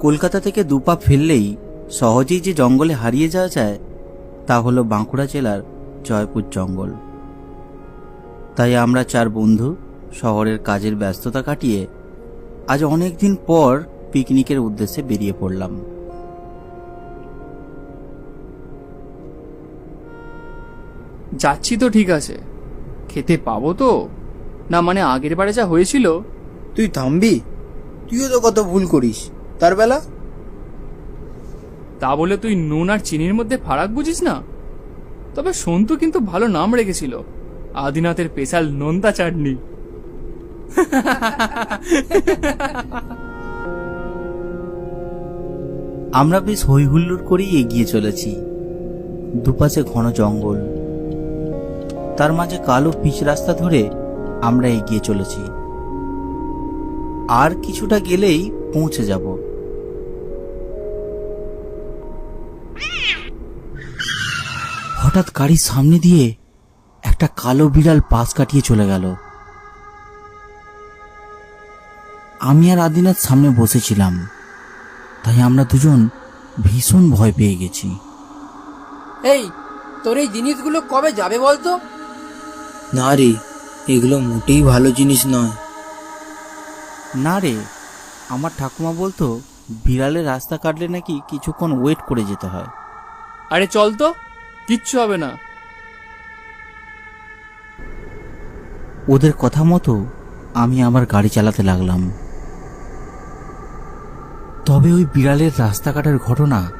কলকাতা থেকে দুপা ফেললেই সহজেই যে জঙ্গলে হারিয়ে যাওয়া যায় তা হলো বাঁকুড়া জেলার জয়পুর জঙ্গল। তাই আমরা চার বন্ধু শহরের কাজের ব্যস্ততা কাটিয়ে আজ অনেক দিন পর পিকনিকের উদ্দেশ্যে বেরিয়ে পড়লাম। যাচ্ছি তো ঠিক আছে। খেতে পাবো তো? না মানে আগের বারে যা হয়েছিল? তুই থামবি? তুইও তো কত ভুল করিস। তার বেলা? তা বলে তুই নুন আর চিনির মধ্যে ফারাক বুঝিস না? তবে সন্তু কিন্তু ভালো নাম রেখেছিল। আদিনাথের স্পেশাল নোনতা চাটনি। আমরা বেশ হইহুল্লোড় করেই এগিয়ে চলেছি। দুপাশে ঘন জঙ্গল। তার মাঝে কালো পিচ রাস্তা ধরে আমরা এগিয়ে চলেছি। আর কিছুটা গেলেই পৌঁছে যাব। হঠাৎ গাড়ির সামনে দিয়ে একটা কালো বিড়াল পাশ কাটিয়ে চলে গেল। আমি আর আদিনাথ সামনে বসেছিলাম তাই আমরা দুজন ভীষণ ভয় পেয়ে গেছি। এই তোর এই জিনিসগুলো কবে যাবে বলতো? না রে এগুলো মোটেই ভালো জিনিস নয়। না রে আমার ঠাকুমা বলতো বিড়ালের রাস্তা কাটলে নাকি কিছুক্ষণ ওয়েট করে যেতে হয়। আরে চল তো। কিচ্ছু হবে না। ওদের কথা মতো আমি আমার গাড়ি চালাতে লাগলাম। তবে ওই বিড়ালের রাস্তা কাটার ঘটনা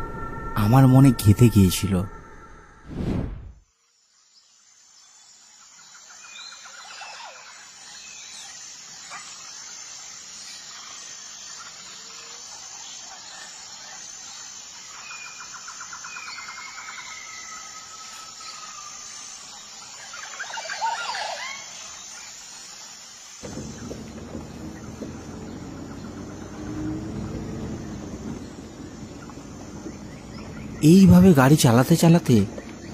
আমার মনে ঘেঁথে গিয়েছিল। এইভাবে গাড়ি চালাতে চালাতে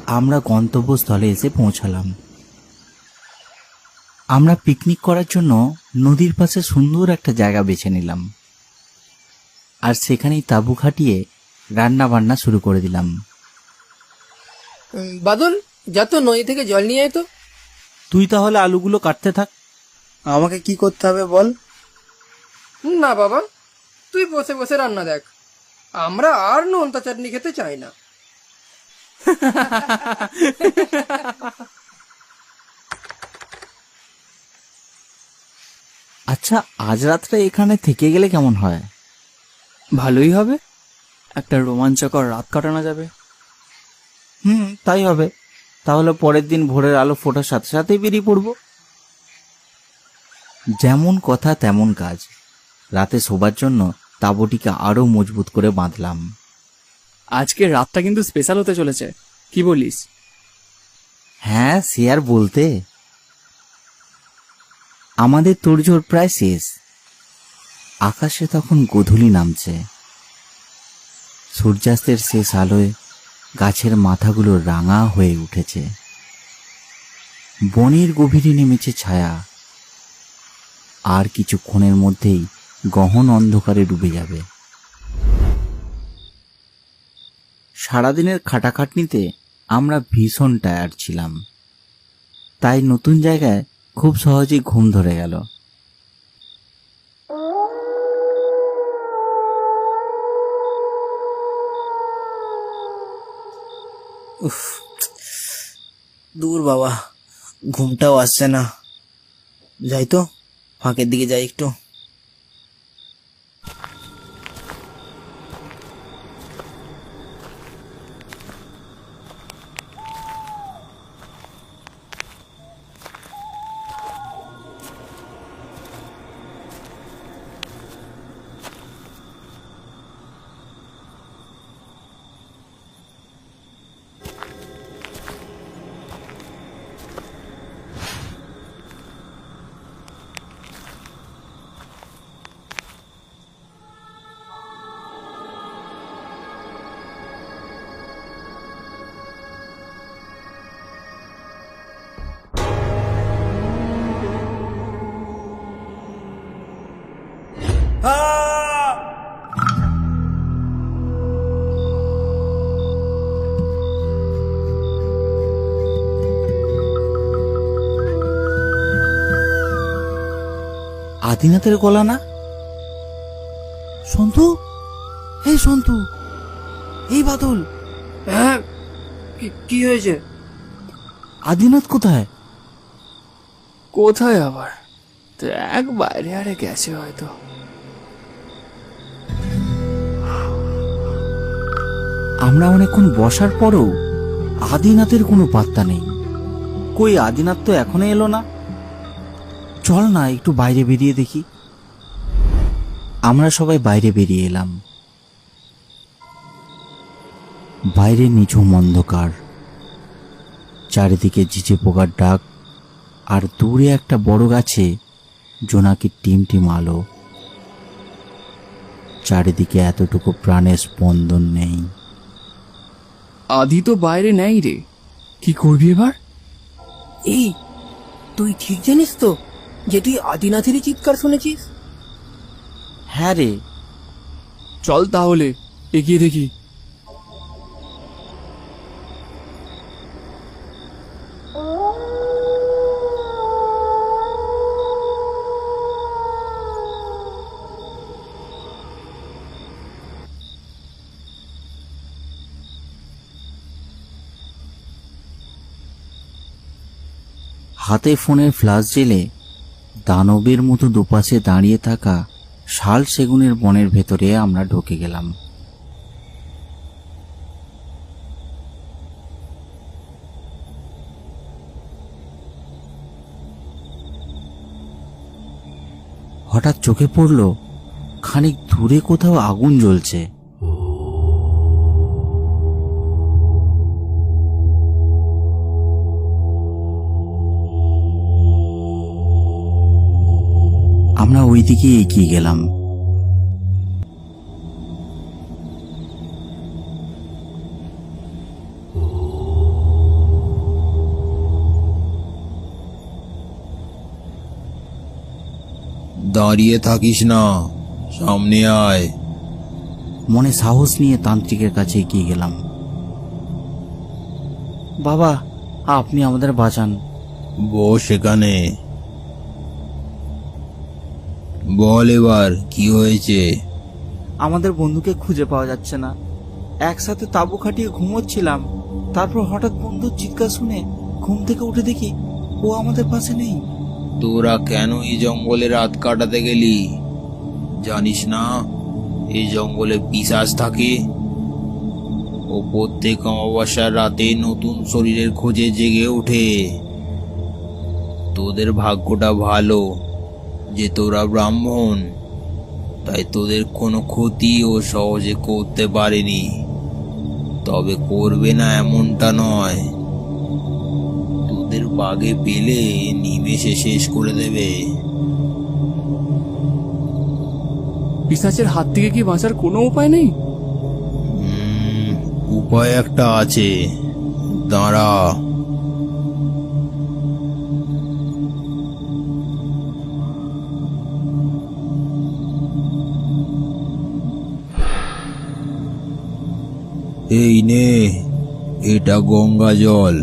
আমরা গন্তব্যস্থলে এসে পৌঁছালাম। আমরা পিকনিক করার জন্য নদীর পাশে সুন্দর একটা জায়গা বেছে নিলাম। আর সেখানেই তাঁবু খাটিয়ে রান্না বান্না শুরু করে দিলাম। বাদল যা তো নদী থেকে জল নিয়ে আয় তো। তুই তাহলে আলুগুলো কাটতে থাক। আমাকে কি করতে হবে বল? না বাবা তুই বসে বসে রান্না দেখ। আমরা আর নোনতা চাটনি খেতে চাই না। আচ্ছা আজ রাতটা এখানে থেকে গেলে কেমন হয়? ভালোই হবে। একটা রোমাঞ্চকর রাত কাটানো যাবে। হুম তাই হবে। তাহলে পরের দিন ভোরের আলো ফোটার সাথে সাথেই বেরিয়ে পড়ব। যেমন কথা তেমন কাজ। রাতে শোবার জন্য তাঁবুটিকে আরও মজবুত করে বাঁধলাম। আজকের রাতটা কিন্তু স্পেশাল হতে চলেছে। কি বলিস? হ্যাঁ সে আর বলতে। আমাদের তোড়জোড় প্রায় শেষ। আকাশে তখন গোধূলি নামছে। সূর্যাস্তের শেষ আলোয় গাছের মাথাগুলো রাঙা হয়ে উঠেছে। বনের গভীরে নেমেছে ছায়া। আর কিছুক্ষণের মধ্যেই গহন অন্ধকারে ডুবে যাবে। সারাদিনের খাটাখাটনিতে আমরা ভীষণ টায়ার্ড ছিলাম। তাই নতুন জায়গায় খুব সহজেই ঘুম ধরে গেল। উফ, দূর বাবা, ঘুমটাও আসছে না। যাই তো, ফাঁকের দিকে যাই একটু। আদিনাথের গলা না? সন্তু? হে সন্তু! এই বাদল! হ্যাঁ কি- হয়েছে? আদিনাথ কোথায়? কোথায় আবার? এক বাইরে আরে গেছে হয়তো। আমরা অনেকক্ষণ বসার পরও আদিনাথের কোনো পাত্তা নেই। কই আদিনাথ তো এখনও এলো না? চল না একটু বাইরে বেরিয়ে দেখি। আমরা সবাই বাইরে বেরিয়ে এলাম। বাইরে নিঝুম অন্ধকার। চারিদিকে ঝিঝে পোকার ডাক আর দূরে একটা বড় গাছে জোনাকির টিম টিম আলো। চারিদিকে এতটুকু প্রাণের স্পন্দন নেই। আদি তো বাইরে নেই রে। কি করবি এবার? এই তুই ঠিক জানিস তো যে তুই আদিনাথেরই চিৎকার শুনেছিস হ্যাঁ রে চল তাহলে এগিয়ে দেখি হাতে ফোনের ফ্লাশ জেলে দানবের মতো দুপাশে দাঁড়িয়ে থাকা শাল সেগুনের বনের ভেতরে আমরা ঢুকে গেলাম। হঠাৎ চোখে পড়ল, খানিক দূরে কোথাও আগুন জ্বলছে। ওই দিকে এগিয়ে গেলাম। দাঁড়িয়ে থাকিস না সামনে আয়। মনে সাহস নিয়ে তান্ত্রিকের কাছে এগিয়ে গেলাম। বাবা আপনি আমাদের বাঁচান। বস এখানে। বল এবার কি হয়েছে? আমাদের বন্ধুকে খুঁজে পাওয়া যাচ্ছে না। একসাথে তাবু খাটিয়ে ঘুমোচ্ছিলাম। তারপর হঠাৎ বন্ধুর চিৎকার শুনে ঘুম থেকে উঠে দেখি ও আমাদের পাশে নেই। তোরা কেন এই জঙ্গলে রাত কাটাতে গেলি? জানিস না এই জঙ্গলে পিসাজ থাকে। ও প্রত্যেক অমাবস্যার রাতে নতুন শরীরের খোঁজে জেগে ওঠে। তোদের ভাগ্যটা ভালো। যে তোরা ব্রাহ্মণ তাই তোদের কোনো ক্ষতি ও সহজে করতে পারেনি। তবে করবে না এমনটা নয়। তোদের বাগে পেলে নিমেষে শেষ করে দেবে। পিসাচের হাত থেকে কি বাঁচার কোনো উপায় নেই? উপায় একটা আছে। দাঁড়া। এই নে এটা গঙ্গা জল।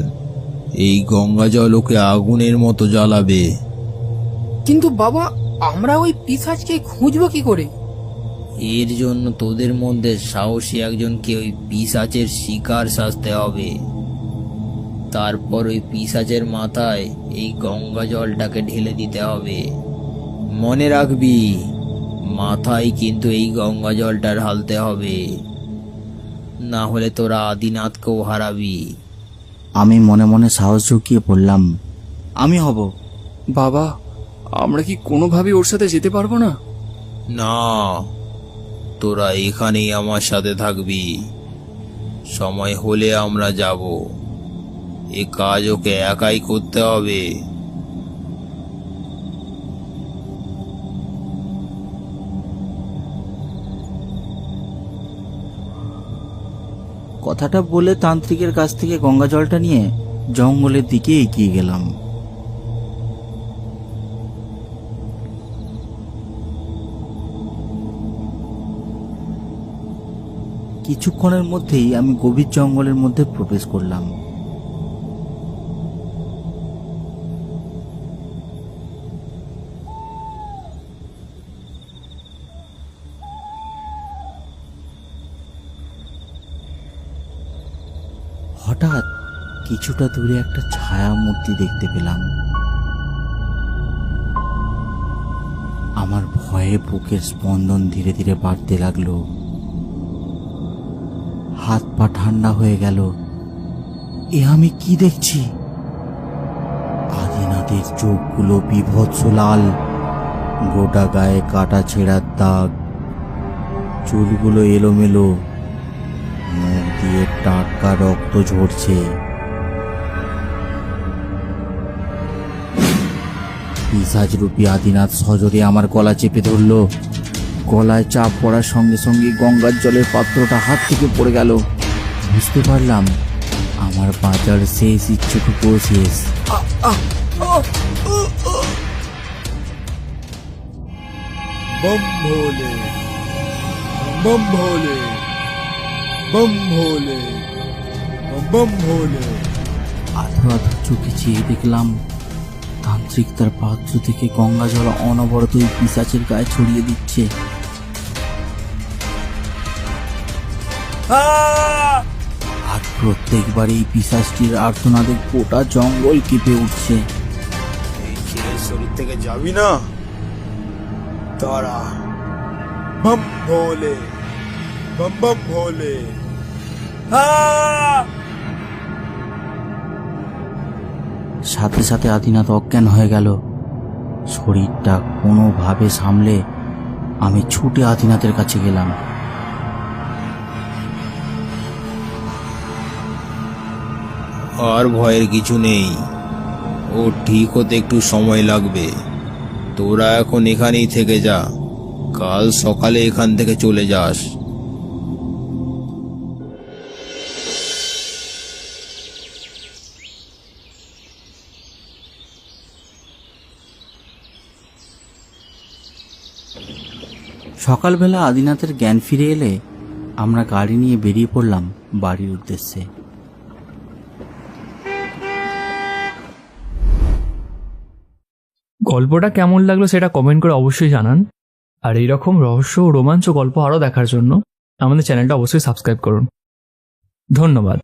এই গঙ্গা জল ওকে আগুনের মতো জ্বালাবে। কিন্তু বাবা আমরা ওই পিসাজকে খুঁজবো কি করে? এর জন্য তোদের মধ্যে সাহসী একজনকে ওই পিসাচের শিকার সাজতে হবে। তারপর ওই পিসাচের মাথায় এই গঙ্গা জলটাকে ঢেলে দিতে হবে। মনে রাখবি মাথায় কিন্তু এই গঙ্গা জলটা ঢালতে হবে। না হলে তোরা আদিনাথকেও হারাবি। আমি মনে মনে সাহস ঝুঁকিয়ে পড়লাম। আমি হব। বাবা আমরা কি কোনোভাবে ওর সাথে যেতে পারব না? না তোরা এখানেই আমার সাথে থাকবি। সময় হলে আমরা যাব। এ কাজ ওকে একাই করতে হবে। কথাটা বলে তান্ত্রিকের কাছ থেকে গঙ্গা জলটা নিয়ে জঙ্গলের দিকে এগিয়ে গেলাম। কিছুক্ষণের মধ্যেই আমি গভীর জঙ্গলের মধ্যে প্রবেশ করলাম। হঠাৎ কিছুটা দূরে একটা ছায়া মূর্তি দেখতে পেলাম। আমার ভয়ে বুকের স্পন্দন ধীরে ধীরে বাড়তে লাগল। হাত পা ঠান্ডা হয়ে গেল। এ আমি কি দেখছি? আদিনাথের চোখগুলো বিভৎস লাল। গোটা গায়ে কাটা ছেঁড়ার দাগ। চুলগুলো এলোমেলো। দিয়ে টাটকা রক্ত ঝরছে। পিসাজ রূপী আদিনাথ সজরে আমার গলা চেপে ধরল। গলায় চাপ পড়ার সঙ্গে সঙ্গে গঙ্গার জলের পাত্রটা হাত থেকে পড়ে গেল। বুঝতে পারলাম, আমার বাজার শেষ ইচ্ছেটুকু শেষ বম্বলে বম্বলে। बम भोले बम भोले আধো আধো চোখে চেয়ে দেখলাম তান্ত্রিক তার পাত্র থেকে গঙ্গা জল অনবরত ওই পিসাচের গায়ে ছড়িয়ে দিচ্ছে আর প্রত্যেকবার এই পিসাচটির আর্তনাদে গোটা জঙ্গল কেঁপে উঠছে এই ছেলের শরীর থেকে যাবি না তারা बम भोले बम बम भोले সাথে সাথে আদিনাথ অজ্ঞান হয়ে গেল। শরীরটা কোনোভাবে সামলে আমি ছুটে আদিনাথের কাছে গেলাম। আর ভয়ের কিছু নেই। ও ঠিক হতে একটু সময় লাগবে। তোরা এখন এখানেই থেকে যা। কাল সকালে এখান থেকে চলে যাস। সকালবেলা আদিনাথের জ্ঞান ফিরে এলে আমরা গাড়ি নিয়ে বেরিয়ে পড়লাম বাড়ির উদ্দেশ্যে। গল্পটা কেমন লাগল সেটা কমেন্ট করে অবশ্যই জানান। আর এইরকম রহস্য ও রোমাঞ্চ গল্প আরও দেখার জন্য আমাদের চ্যানেলটা অবশ্যই সাবস্ক্রাইব করুন। ধন্যবাদ।